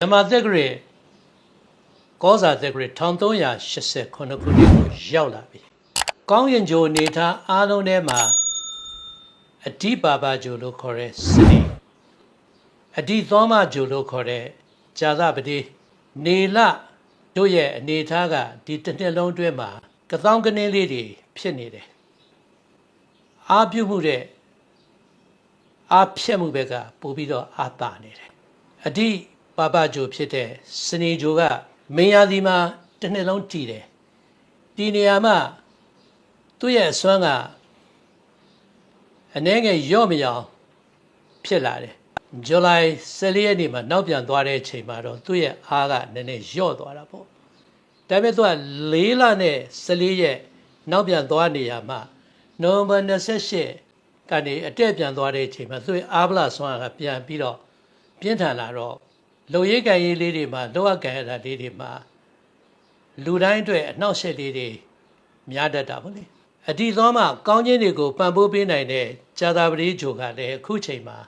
မြန်မာသက်ကရေကောဇာသက်ကရေ1389ခုနှစ်ကိုရောက်လာပြီ။ကောင်းရင်ဂျိုနေထားအားလုံးထဲမှာအဓိပါပါဂျိုလို့ခေါ်တဲ့စနေအဓိသောမဂျိုလို့ခေါ်တဲ့ဇာသပတိနေလတို့ရဲ့အနေထားကဒီတစ်နှစ်လုံးအတွင်းမှာကသောင်းကနေလေးတွေဖြစ်နေတယ်။အာပြုမှုတဲ့အာဖြက်မှုဘက်ကပို့ပြီးတော့အာတာနေတယ်။အဓိ ပပဂျိုဖြစ်တဲ့စနေဂျိုကမင်းရသည်မှာတစ်နှစ်လုံးတည်တယ်ဒီနေရာမှာသူ့ရဲ့အစွမ်းကအနှဲငယ်ရော့မရောင်ဖြစ်လာတယ်ဇူလိုင်14ရက်နေ့မှာနောက်ပြန်သွားတဲ့အချိန်မှာတော့သူ့ရဲ့အားကနည်းနည်းရော့သွားတာပေါ့ဒါပေမဲ့သူက4လနဲ့14ရက်နောက်ပြန်သွားနေရမှာနိုဝင်ဘာ28ကနေအတက်ပြန်သွားတဲ့အချိန်မှာသူ့ရဲ့အားဗလာစွမ်းကပြန်ပြီးတော့ပြင်းထန်လာတော့ လုံရိပ်ကန်ရေးလေးတွေမှာလောအကန်ရတာလေးတွေမှာလူတိုင်းအတွက်အနှောက်အယှက်လေးတွေများတတ်တာဗောလေအဒီသောမှကောင်းခြင်းတွေကိုပံ့ပိုးပေးနိုင်တဲ့ဇာတာပတိဂျိုကလည်းအခုချိန်မှာ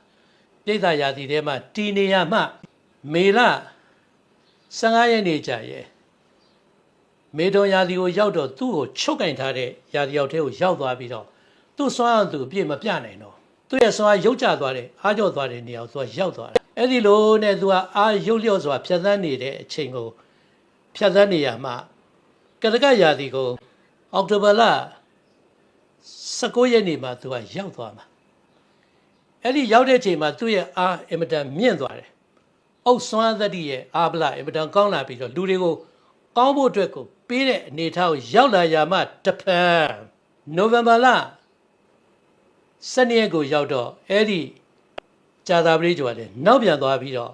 ပြိဿရာသီထဲမှာတီနေရမှမေလ15ရက်နေ့ကြာရဲ့မေတော်ရာသီကိုရောက်တော့သူ့ကိုချုပ်ကင်ထားတဲ့ရာသီရောက်တဲ့ကိုရောက်သွားပြီးတော့သူ့စွမ်းအောင်သူအပြည့်မပြနိုင်တော့ သူ့ရဲ့စွမ်းအားရုပ်ကျသွားတယ်အားကျော်သွားတဲ့နေရာကိုသူကရောက်သွားတယ်အဲ့ဒီလိုနဲ့သူကအာရုပ်လျော့စွာဖြတ်သန်းနေတဲ့အချိန်ကိုဖြတ်သန်းနေရမှာကတကရာသီကိုအောက်တိုဘာလ19ရက်နေ့မှာသူကရောက်သွားမှာအဲ့ဒီရောက်တဲ့အချိန်မှာသူ့ရဲ့အာအင်မတန်မြင့်သွားတယ်။အုပ်စွမ်းသတ္တိရဲ့အာဗလာအင်မတန်ကောင်းလာပြီးတော့လူတွေကိုကောင်းဖို့အတွက်ကိုပေးတဲ့အနေထားကိုရောက်လာရမှတဖန်နိုဝင်ဘာလ 12ရက်ကိုရောက်တော့အဲ့ဒီကြာသာပရိကျော်ကလည်းနောက်ပြန်သွားပြီးတော့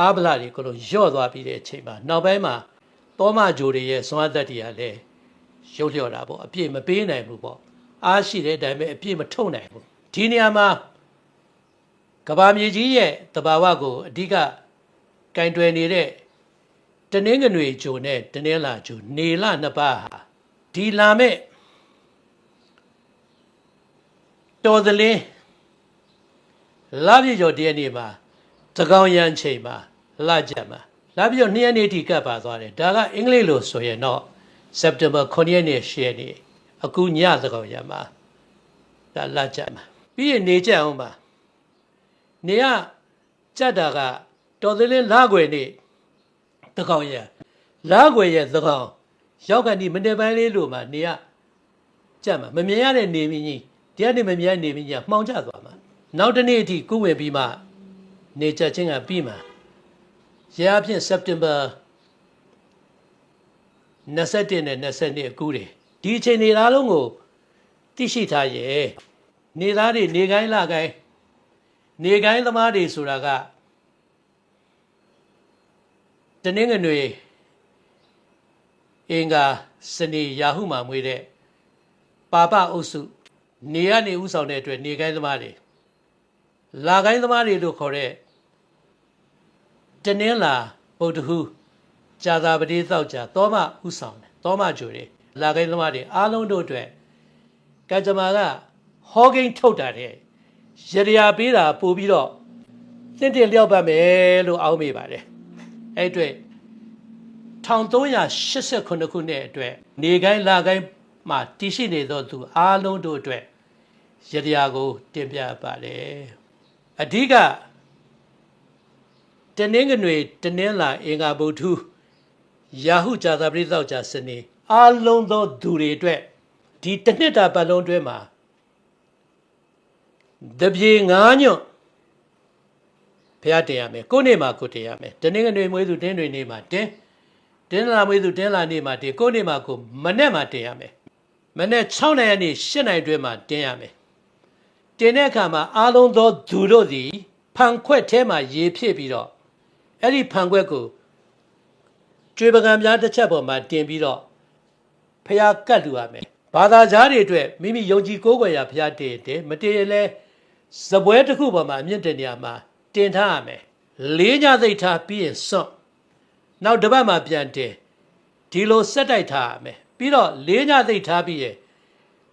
အာဗလာတွေကိုလုံးယော့သွားပြီးတဲ့အချိန်မှာနောက်ပိုင်းမှာတောမဂျိုတွေရဲ့စွမ်းသက်တွေကလည်းရုပ်လျော့တာပေါ့အပြည့်မပေးနိုင်ဘူးပေါ့အားရှိတဲ့အတိုင်းပဲအပြည့်မထုတ်နိုင်ဘူးဒီနေရာမှာကဘာမြေကြီးရဲ့တဘာဝကိုအဓိကကင်တွယ်နေတဲ့တနင်္ဂနွေဂျိုနဲ့တနင်္လာဂျိုနေလနှစ်ပါးဟာဒီလာမဲ့ တော်သလင်းလာပြည့်ကျော်တရက်နေ့မှာသကောင်ရန်ချိန်မှာလာကြမှာလာပြည့်ကျော်2ရက်နေ့ထိကပ်ပါသွားတယ်ဒါကအင်္ဂလိပ်လိုဆိုရင်တော့ September 9ရက်နေ့10ရက်နေ့အခုညသကောင်ရန်မှာဒါလာကြမှာပြီးရင်နေကြအောင်ပါနေရကြက်တာကတော်သလင်းလာွယ်နေ့သကောင်ရန်လာွယ်ရဲ့သကောင်ရောက်ကန်ဒီမနေ့ပိုင်းလေးလို့မှနေရကြက်မှာမမြင်ရတဲ့နေမင်းကြီး တရားနေမမြင်ရနေမင်းကြီးမှောင်ကျသွားမှာနောက်တနေ့အထိကုဝင်ပြီးမှနေကြချင်းကပြီးမှရအဖြစ်စက်တင်ဘာ21နဲ့22အကူတွေဒီအချိန်နေသားလုံးကိုသိရှိထားရဲ့နေသားတွေနေကိုင်းလာကိုင်းနေကိုင်းသမားတွေဆိုတာကတနင်္ဂနွေအင်္ဂါစနေရာဟုမှာမွေးတဲ့ပါပအုပ်စု နေရနေဥဆောင်တဲ့အတွက်နေကိုင်းသမားတွေလာကိုင်းသမားတွေလို့ခေါ်တဲ့တနင်္လာဗုဒ္ဓဟူးဇာတာပတိသောက်ကြသောမဥဆောင်တယ်သောမဂျိုတွေလာကိုင်းသမားတွေအားလုံးတို့အတွက်ကကြမာကဟောကိန်းထုတ်တာတဲ့ရရပေးတာပို့ပြီးတော့တင့်တယ်လျောက်ပတ်မယ်လို့အောက်မေ့ပါတယ်အဲ့အတွက်1389ခုနှစ်အတွက်နေကိုင်းလာကိုင်းမှာတည်ရှိနေသောသူအားလုံးတို့အတွက် ရတရားကို တင်ပြပါတယ်အဓိကတနင်္ဂနွေတနင်္လာအင်္ဂါဗုဒ္ဓယာဟုဇာတာပရိသောကြာစနေအားလုံးသောသူတွေအတွက်ဒီတစ်နှစ်တာပတ်လုံးအတွင်းမှာတပြေငါးညွန့်ဖျားတင်ရမယ်ကိုနေ့မှာကိုတင်ရမယ်တနင်္ဂနွေမွေးသူတင်းတွေနေ့မှာတင်းတင်းလာမွေးသူတင်းလာနေ့မှာတင်ကိုနေ့မှာကိုမနေ့မှာတင်ရမယ်မနေ့6နိုင်ရက်နေ့7နိုင်အတွင်းမှာတင်ရမယ် တင်တဲ့အခါမှာအားလုံးသောသူတို့သည်ဖန်ခွက်ထဲမှာရေဖြစ်ပြီးတော့အဲ့ဒီဖန်ခွက်ကိုကျွေပကံများတစ်ချက်ပေါ်မှာတင်ပြီးတော့ဖျားကတ်လူရမယ်ဘာသာကြားတွေအတွက်မိမိယုံကြည်ကိုးကွယ်ရာဖျားတင်တယ်မတင်ရင်လဲဇပွဲတစ်ခုပေါ်မှာအမြင့်တင်နေရာမှာတင်ထားရမယ်လေးညသိပ်ထားပြီးရင်စွန့်နောက်တစ်ပတ်မှပြန်တင်ဒီလိုစက်တိုက်ထားရမယ်ပြီးတော့လေးညသိပ်ထားပြီးရင်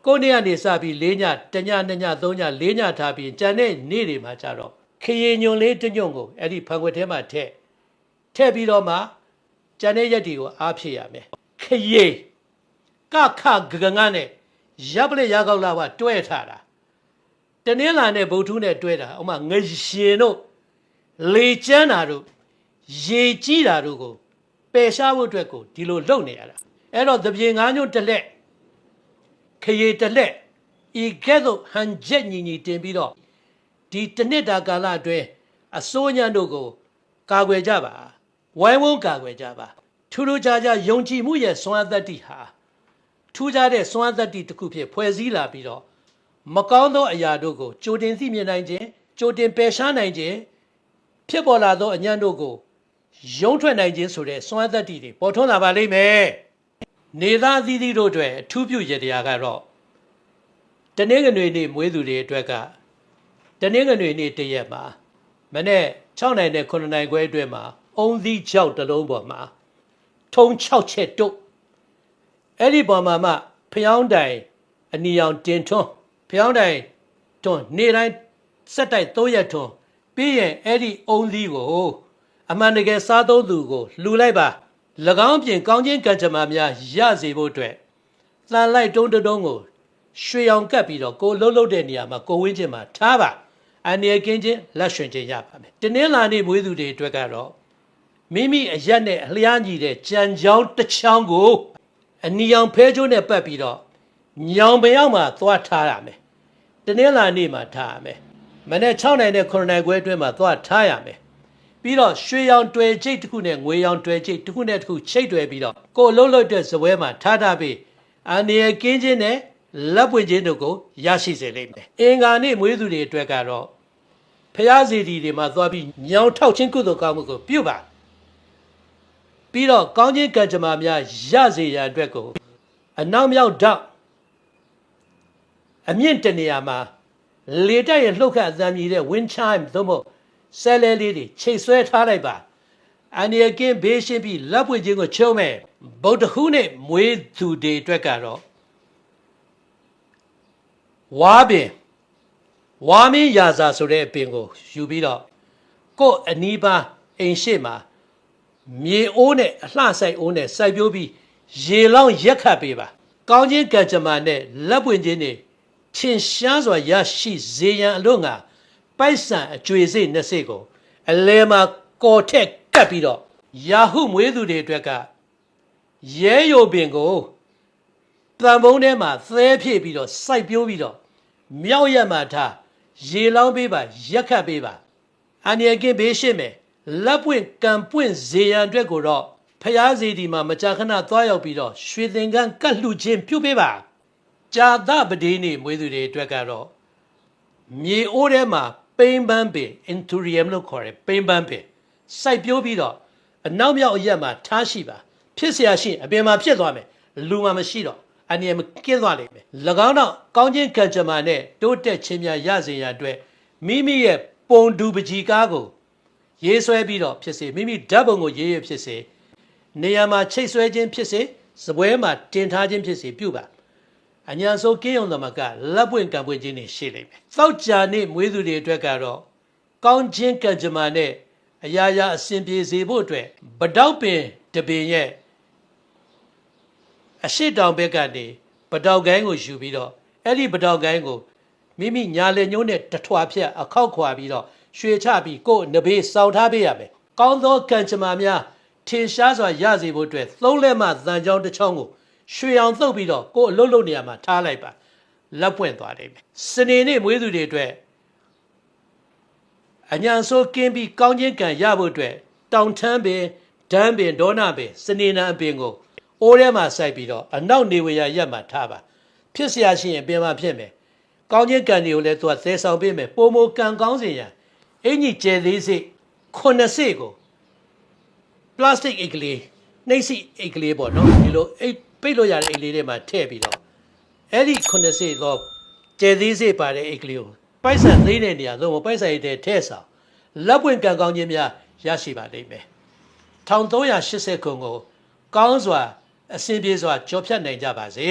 ကိုနေ့ကနေစပြီး၄ညတညနှစ်ညသုံးည၄ညထားပြီးကြံတဲ့နေ့တွေမှာကြတော့ခရင်ညွန်လေးတညွန့်ကိုအဲ့ဒီဖန်ခွက်ထဲမှာထည့်ထည့်ပြီးတော့မှကျန်တဲ့ရက်တွေကိုအားဖြည့်ရမယ်ခရေကခဂဂငါနဲ့ရပ်ပလက်ရကောက်လာကတွဲထားတာတနင်္လာနဲ့ဗုဒ္ဓနဲ့တွဲတာဥမာငရှင်တို့လေကျန်းတာတို့ရေကြီးတာတို့ကိုပယ်ရှားဖို့အတွက်ကိုဒီလိုလုပ်နေရတာအဲ့တော့သပြေငါးညွန့်တစ်လက် ခရေတစ်လက်ဤကဲ့သို့ဟန်ချက်ညီညီတင်ပြီးတော့ဒီတစ်နှစ်တာကာလအတွင်းအစိုးညံတို့ကို ကာကွယ်ကြပါဝိုင်းဝန်းကာကွယ်ကြပါထူးထူးခြားခြားယုံကြည်မှုရဲ့စွမ်းအသက်တိဟာထူးခြားတဲ့စွမ်းအသက်တိတစ်ခုဖြစ်ဖွဲ့စည်းလာပြီးတော့မကောင်းသောအရာတို့ကိုကြိုတင်သိမြင်နိုင်ခြင်းကြိုတင်ပယ်ရှားနိုင်ခြင်းဖြစ်ပေါ်လာသောအညံ့တို့ကိုရုံးထွက်နိုင်ခြင်းဆိုတဲ့စွမ်းအသက်တိတွေပေါ်ထွန်းလာပါလိမ့်မယ် နေသားအသီးသီးတို့အတွက်အထူးပြုရတရားကတော့တနင်္ဂနွေနေ့မွေးသူတွေအတွက်ကတနင်္ဂနွေနေ့တရက်မှာမနေ့6နိုင်နဲ့9နိုင်ခွဲအတွင်းမှာအုံသီးကြောက်တစ်လုံးပေါ်မှာထုံ6ချက်တုတ်အဲ့ဒီပေါ်မှာမှဖျောင်းတိုင်အနီရောင်တင်ထွန်းဖျောင်းတိုင်ထွန်းနေ့တိုင်းစက်တိုက်3ရက်ထွန်းပြီးရင်အဲ့ဒီအုံသီးကိုအမှန်တကယ်စားသုံးသူကိုလှူလိုက်ပါ၎ င်းပြင်ကောင်းချင်းကံကြမ္မာများရစေဖို့အတွက်တန်လိုက်တုံးတုံးကိုရွှေရောင်ကပ်ပြီးတော့ကိုလှုပ်လှုပ်တဲ့နေရာမှာကိုဝင်းချင်းမှာထားပါအန္တရာယ်ကင်းခြင်းလက်ရွှင်ခြင်းရပါမယ်။တင်းလာနေမွေးသူတွေအတွက်ကတော့မိမိအရက်နဲ့အလျားညီတဲ့ကြံချောင်းတစ်ချောင်းကိုအနီရောင်ဖဲကျိုးနဲ့ပတ်ပြီးတော့ညောင်ပယောက်မှာသွားထားရမယ်။တင်းလာနေမှာထားရမယ်။မနေ့6နိုင်နဲ့9နိုင်ခွဲအတွင်းမှာသွားထားရမယ်။ ပြီးတော့ရွှေရောင်တွယ်ချိတ်တစ်ခုနဲ့ငွေရောင်တွယ်ချိတ်တစ်ခုနဲ့တစ်ခုချိတ်တွယ်ပြီးတော့ကိုလှုပ်လှုပ်တဲ့ဇပွဲမှာထားထားပြီးအန္တရာယ်ကင်းခြင်းနဲ့လက်ပွင့်ခြင်းတို့ကိုရရှိစေလိမ့်မယ်။အင်္ဂါနေ့မွေးသူတွေအတွက်ကတော့ဖျားစီတီတွေမှာသွားပြီးညောင်ထောက်ချင်းကုသိုလ်ကောင်းမှုကိုပြုပါပြီးတော့ကောင်းခြင်းကံကြမ္မာများရစေရန်အတွက်ကိုအနောက်မြောက်ဓာတ်အမြင့်တနေရာမှာလေတက်ရလှုပ်ခတ်အသံမြည်တဲ့ wind chime သို့မဟုတ် ဆဲလဲလေးတွေချိတ်ဆွဲထားလိုက်ပါအန္တရာယ်ကင်းဘေးရှင်းပြီးလက်ပွင့်ခြင်းကိုချုံးမဲ့ဗုဒ္ဓဟူးနဲ့မွေးသူတွေအတွက်ကတော့ဝါပင်ဝါမင်းရာဇာဆိုတဲ့အပင်ကိုယူပြီးတော့ကို့အနီးပါးအိမ်ရှိမှာမြေအိုးနဲ့အလှဆိုင်အိုးနဲ့စိုက်ပျိုးပြီးရေလောင်းရက်ခတ်ပေးပါ ကောင်းခြင်းကံကြမ္မာနဲ့လက်ပွင့်ခြင်းတွေထင်ရှားစွာရရှိစေရန်အလို့ငါ ပိုက်ဆံအကျွေစိတ်နှစ်စိတ်ကိုအလဲမှာကော်ထက်ကတ်ပြီးတော့ယာဟုမွေးသူတွေအတွက်ကရဲယိုပင်ကိုတံပုံးထဲမှာသဲဖြည့်ပြီးတော့စိုက်ပျိုးပြီးတော့မြောက်ရက်မှာထားရေလောင်းပေးပါရက်ခတ်ပေးပါအန္တရာယ်ကင်းဘေးရှင်းမယ်လက်ပွင့်ကံပွင့်ဇေယံအတွက်ကိုတော့ဖျားစီဒီမှာမကြာခဏသွားရောက်ပြီးတော့ရွှေသင်္ကန်းကတ်လှခြင်းပြုပေးပါဂျာသပတိနေမွေးသူတွေအတွက်ကတော့မြေအိုးထဲမှာ ပိန်ပန်းပင် inturium လို့ခေါ်တယ်ပိန်ပန်းပင်စိုက်ပျိုးပြီးတော့အနောက်မြောက်အရက်မှာထားရှိပါဖြစ်เสียရှိအပြင်မှာဖြစ်သွားမယ်လူမှမရှိတော့အနည်းမကင်းသွားလိမ့်မယ်၎င်းတော့ကောင်းခြင်းကံကြမ္မာနဲ့တိုးတက်ခြင်းများရစေရန်အတွက်မိမိရဲ့ပုံတူပကြီးကားကိုရေးဆွဲပြီးတော့ဖြစ်စေမိမိဓာတ်ပုံကိုရေးရဖြစ်စေနေရာမှာချိတ်ဆွဲခြင်းဖြစ်စေစပွဲမှာတင်ထားခြင်းဖြစ်စေပြုပါ အညာဆိုကင်းရုံသမကလက်ပွင့်ကံပွင့်ခြင်းတွေရှိလိမ့်မယ်။သောက်ကြနေ့မွေးသူတွေအတွက်ကတော့ကောင်းခြင်းကံကြမ္မာနဲ့အရာရာအစဉ်ပြေစေဖို့အတွက်ဗတောက်ပင်တပင်ရဲ့အရှိတောင်ဘက်ကနေပတောက်ကိုင်းကိုယူပြီးတော့အဲ့ဒီပတောက်ကိုင်းကိုမိမိညာလေညိုးနဲ့တထွာဖြတ်အခောက်ခွာပြီးတော့ရွှေချပြီးကိုယ်နဘေးစောင့်ထားပေးရမယ်။ကောင်းသောကံကြမ္မာများထင်ရှားစွာရစေဖို့အတွက်သုံးလက်မှသံချောင်းတစ်ချောင်းကို ရွှေအောင်သုတ်ပြီးတော့ကိုယ်အလုပ်လုပ်နေရမှာထားလိုက်ပါလက်ပွင့်သွားလိမ့်မယ်။စနေနေ့မွေးသူတွေအတွက်အညာဆိုကင်းပြီးကောင်းခြင်းကံရဖို့အတွက်တောင်ထမ်းပင်ဒန်းပင်ဒေါနာပင်စနေနံအပင်ကိုအိုးထဲမှာစိုက်ပြီးတော့အနောက်နေဝရရက်မှာထားပါဖြစ်เสียရှိရင်ပြင်မှာဖြစ်မယ်ကောင်းခြင်းကံတွေကိုလည်းသူကသဲဆောင်ပေးမယ်ပုံမကံကောင်းစေရန်အင်ကြီးကျဲသေးစိခုနှစ်စိကိုပလတ်စတစ်အိတ်ကလေးနှိပ်စိအိတ်ကလေးပေါ့နော်ဒီလိုအိတ် ပိတ်လို့ရတဲ့အိတ်လေးတွေမှာထည့်ပြီးတော့အဲ့ဒီခုနှစ်စိတော့ကျဲသေးစိပါတဲ့အိတ်ကလေးကိုပိုက်ဆံသိတဲ့နေရာသို့မဟုတ်ပိုက်ဆံရဲ့ထည့်ဆောင်လက်ပွင့်ကံကောင်းခြင်းများရရှိပါလိမ့်မယ်1380ခုကိုကောင်းစွာအစဉ်ပြေစွာကြော်ဖြတ်နိုင်ကြပါစေ